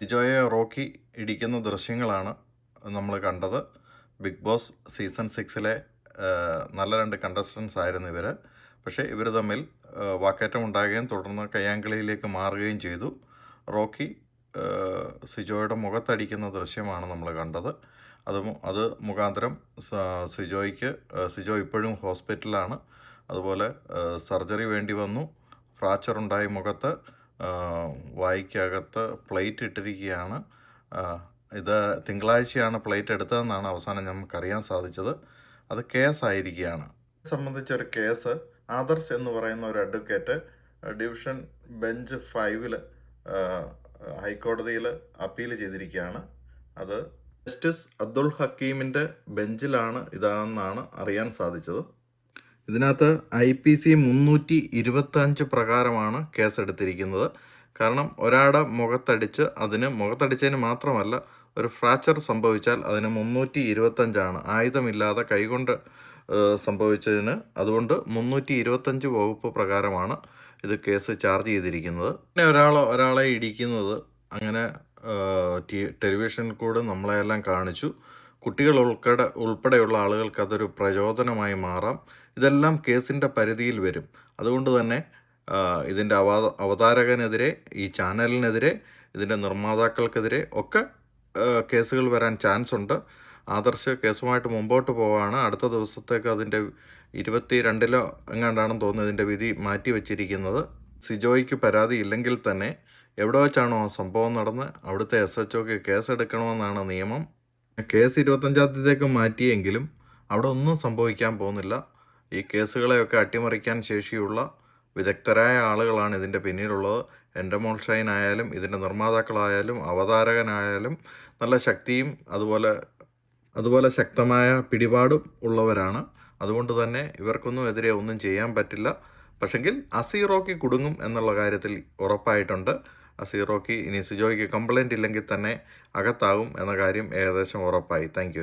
ജിജോയെ Rocky ഇടിക്കുന്ന ദൃശ്യങ്ങളാണ് നമ്മൾ കണ്ടത്. ബിഗ് ബോസ് സീസൺ സിക്സിലെ നല്ല രണ്ട് കണ്ടസ്റ്റൻസ് ആയിരുന്നു ഇവർ പക്ഷേ ഇവർ തമ്മിൽ വാക്കേറ്റം ഉണ്ടാകുകയും തുടർന്ന് കയ്യാങ്കളിയിലേക്ക് മാറുകയും ചെയ്തു. റോക്കി സിജോയുടെ മുഖത്തടിക്കുന്ന ദൃശ്യമാണ് നമ്മൾ കണ്ടത്. അത് അത് മുഖാന്തരം സിജോയ്ക്ക് സിജോ ഇപ്പോഴും ഹോസ്പിറ്റലിലാണ്. അതുപോലെ സർജറി വേണ്ടി വന്നു. ഫ്രാക്ചർ ഉണ്ടായി മുഖത്ത്. വായ്ക്കകത്ത് പ്ലേറ്റ് ഇട്ടിരിക്കുകയാണ്. ഇത് തിങ്കളാഴ്ചയാണ് പ്ലേറ്റ് എടുത്തതെന്നാണ് അവസാനം നമുക്കറിയാൻ സാധിച്ചത്. അത് കേസ് കേസായിരിക്കുകയാണ്. സംബന്ധിച്ചൊരു കേസ് ആദർശ് എന്ന് പറയുന്ന ഒരു അഡ്വക്കേറ്റ് ഡിവിഷൻ ബെഞ്ച് ഫൈവിൽ ഹൈക്കോടതിയിൽ അപ്പീൽ ചെയ്തിരിക്കുകയാണ്. അത് ജസ്റ്റിസ് അബ്ദുൾ ഹക്കീമിന്റെ ബെഞ്ചിലാണ് ഇതാണെന്നാണ് അറിയാൻ സാധിച്ചത്. ഇതിനകത്ത് ഐ പി സി മുന്നൂറ്റി ഇരുപത്തഞ്ച് പ്രകാരമാണ് കേസെടുത്തിരിക്കുന്നത്. കാരണം ഒരാളുടെ മുഖത്തടിച്ച് അതിന് മുഖത്തടിച്ചതിന് മാത്രമല്ല ഒരു ഫ്രാക്ചർ സംഭവിച്ചാൽ അതിന് മുന്നൂറ്റി ഇരുപത്തഞ്ചാണ് ആയുധമില്ലാതെ കൈകൊണ്ട് സംഭവിച്ചതിന് അതുകൊണ്ട് മുന്നൂറ്റി ഇരുപത്തഞ്ച് വകുപ്പ് പ്രകാരമാണ് ഇത് കേസ് ചാർജ് ചെയ്തിരിക്കുന്നത്. പിന്നെ ഒരാൾ ഒരാളെ ഇടിക്കുന്നത് അങ്ങനെ ടെലിവിഷനിൽ കൂടെ നമ്മളെയെല്ലാം കാണിച്ചു. കുട്ടികൾ ഉൾപ്പെടെ ഉൾപ്പെടെയുള്ള ആളുകൾക്ക് അതൊരു പ്രചോദനമായി മാറാം. ഇതെല്ലാം കേസിന്റെ പരിധിയിൽ വരും. അതുകൊണ്ട് തന്നെ ഇതിന്റെ അവ അവതാരകനെതിരെ ഈ ചാനലിനെതിരെ ഇതിന്റെ നിർമ്മാതാക്കൾക്കെതിരെ ഒക്കെ കേസുകൾ വരാൻ ചാൻസ് ഉണ്ട്. ആദർശ കേസുമായിട്ട് മുമ്പോട്ട് പോവാണ്. അടുത്ത ദിവസത്തേക്ക് അതിന്റെ ഇരുപത്തി രണ്ടിലോ എങ്ങാണ്ടാണെന്ന് തോന്നുന്നു ഇതിന്റെ വിധി മാറ്റി വച്ചിരിക്കുന്നത്. സിജോയ്ക്ക് പരാതി ഇല്ലെങ്കിൽ തന്നെ എവിടെ വെച്ചാണോ ആ സംഭവം നടന്ന് അവിടുത്തെ എസ് എച്ച് ഒക്ക് കേസെടുക്കണമെന്നാണ് നിയമം. കേസ് ഇരുപത്തഞ്ചാം തീയതിക്ക് മാറ്റിയെങ്കിലും അവിടെ ഒന്നും സംഭവിക്കാൻ പോകുന്നില്ല. ഈ കേസുകളെയൊക്കെ അട്ടിമറിക്കാൻ ശേഷിയുള്ള വിദഗ്ധരായ ആളുകളാണ് ഇതിന്റെ പിന്നിലുള്ളത്. എന്റെ മോൾഷൈൻ ആയാലും ഇതിന്റെ നിർമ്മാതാക്കളായാലും അവതാരകനായാലും നല്ല ശക്തിയും അതുപോലെ അതുപോലെ ശക്തമായ പിടിപാടും ഉള്ളവരാണ്. അതുകൊണ്ട് തന്നെ ഇവർക്കൊന്നും എതിരെ ഒന്നും ചെയ്യാൻ പറ്റില്ല. പക്ഷെങ്കിൽ അസീറോക്കി കുടുങ്ങും എന്നുള്ള കാര്യത്തിൽ ഉറപ്പായിട്ടുണ്ട്. അസീറോക്കി ഇനി സിജോയ്ക്ക് കംപ്ലൈന്റ് ഇല്ലെങ്കിൽ തന്നെ അകത്താകും എന്ന കാര്യം ഏകദേശം ഉറപ്പായി താങ്ക്